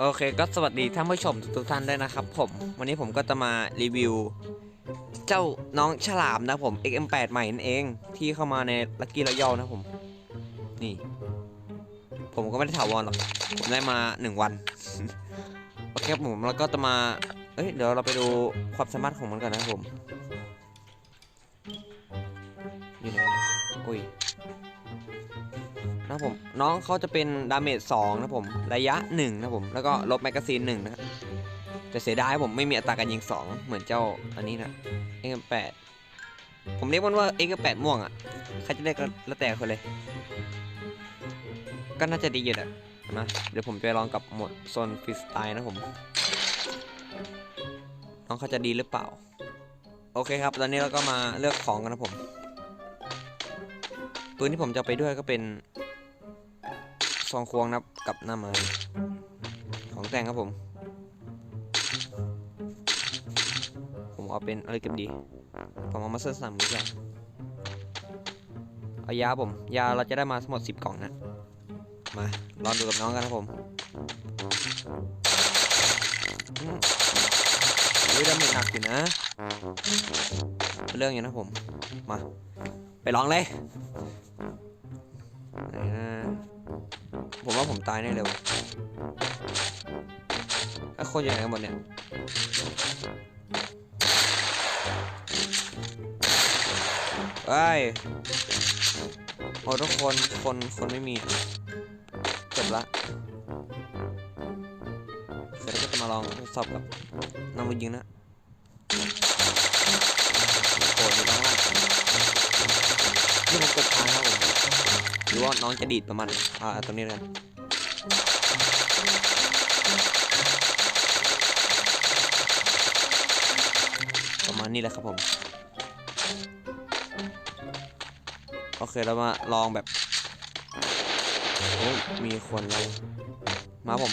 โอเคก็สวัสดีท่านผู้ชมทุกๆท่านด้วยนะครับผมวันนี้ผมก็จะมารีวิว เจ้าน้องฉลามนะผม XM8 ใหม่นั่นเองที่เข้ามาในลักกี้รอยัลนะผม นี่ ผมก็ไม่ได้ถาวรหรอกผมได้มา1วันโอเคผมแล้วก็จะมาเอ้ยเดี๋ยวเราไปดูความสามารถของมันก่อนนะผม นะครับผม น้องเขาจะเป็นดาเมจ2นะผม ระยะ1นะผม แล้วก็ลบแมกกาซีน1นะครับแต่เสียดายผมไม่มีอัตราการยิง 2 เหมือนเจ้าอันนี้นะเอ็กแปดผมเรียกมันว่าเอ็กแปดม่วงอะใครจะเรียกก็แล้วแต่คนเลย ก็น่าจะดีอยู่แหละนะเดี๋ยวผมไปลองกับหมดโซนฟรีสไตล์นะผม น้องเขาจะดีหรือเปล่า โอเคครับ ตอนนี้เราก็มาเลือกของกันนะผมปืนที่ผมจะไปด้วยก็เป็น ซองควงนะครับกับหน้าไม้ของแต่งครับผม ผมเอาเป็นอะไรกันดี ผมเอามาเสื้อสามมือกันเอายาผม ยาเราจะได้มาทั้งหมด10กล่องนะมาลองดูกับน้องกันนะผมอืมเฮ้ยดาเมจหนักอยู่นะ เรื่องอยู่นะผม มา ไปลองเลยนะ ผมว่าผมตายแน่เลยวะไอ้คนอยู่ไหนกันหมดเนี่ยเฮ้ยโอ้ทุกคน คน คนไม่มีจบละเสร็จแล้วก็จะมาลองทดสอบกับน้องมือยิงนะโกรธอยู่ตรงล่างนี่ผมกดทางครับผมือว่าน้องจะดีดประมาณอ่าตรงนี้เลยกันประมาณนี้แหละครับผม โอเคเรามาลองแบบโอ้มีคนเรามาผม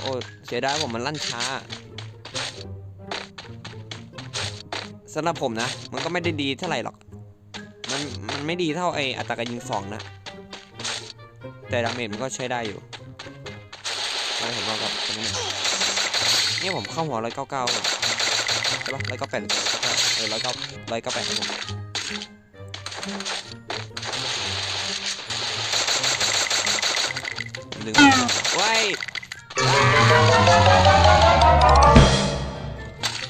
โอ้เสียดายผมมันลั่นช้าสำหรับผมนะ มันก็ไม่ได้ดีเท่าไหร่หรอก มันมันไม่ดีเท่าไออัตราการยิงสองนะ แต่ดาเมจมันก็ใช้ได้อยู่อะไรผมลองกับตรงนี้นี่ผมเข้าหัวร้อยเก้าเก้าใช่ปะร้อยเก้าแปดเออร้อยเก้าร้อยเก้าแปดครับผมดึงว้าย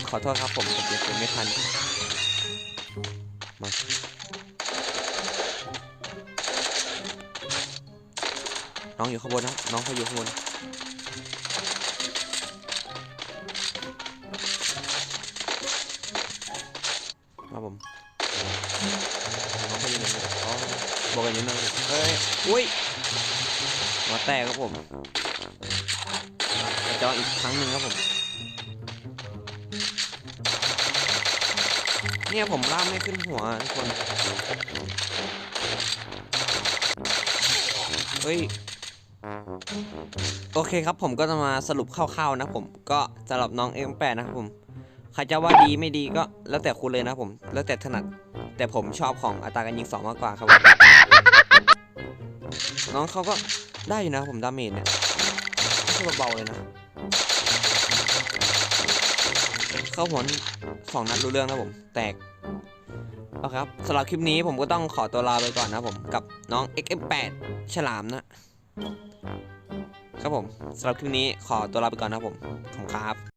ขอโทษครับผมผมเก็บไม่ทันมา น้องอยู่ข้างบนนะ น้องเขาอยู่ข้างบน มาผมน้องเขาอยู่ไหนอ๋อบอกกันอยู่นั่นเอ้ย อุ้ยหัวแตกครับผมจะจออีกครั้งหนึ่งครับผม เนี่ยผมล่ามไม่ขึ้นหัวทุกคน เฮ้ย โอเคครับผมก็จะมาสรุปคร่าวๆนะผมก็สำหรับน้อง M8 นะครับผมใครจะว่าดีไม่ดีก็แล้วแต่คุณเลยนะผมแล้วแต่ถนัด แต่ผมชอบของอัตราการยิงสองมากกว่าครับ น้องเขาก็ได้อยู่นะผมดาเมจเนี่ยไม่ใช่เบาๆเลยนะ เข้าหัวสองนัดรู้เรื่องนะผม แตกเอาครับสำหรับคลิปนี้ผมก็ต้องขอตัวลาไปก่อนนะผมกับน้อง XM8 ฉลามนะ ครับผมสำหรับคลิปนี้ขอตัวลาไปก่อนนะครับผมขอบคุณครับ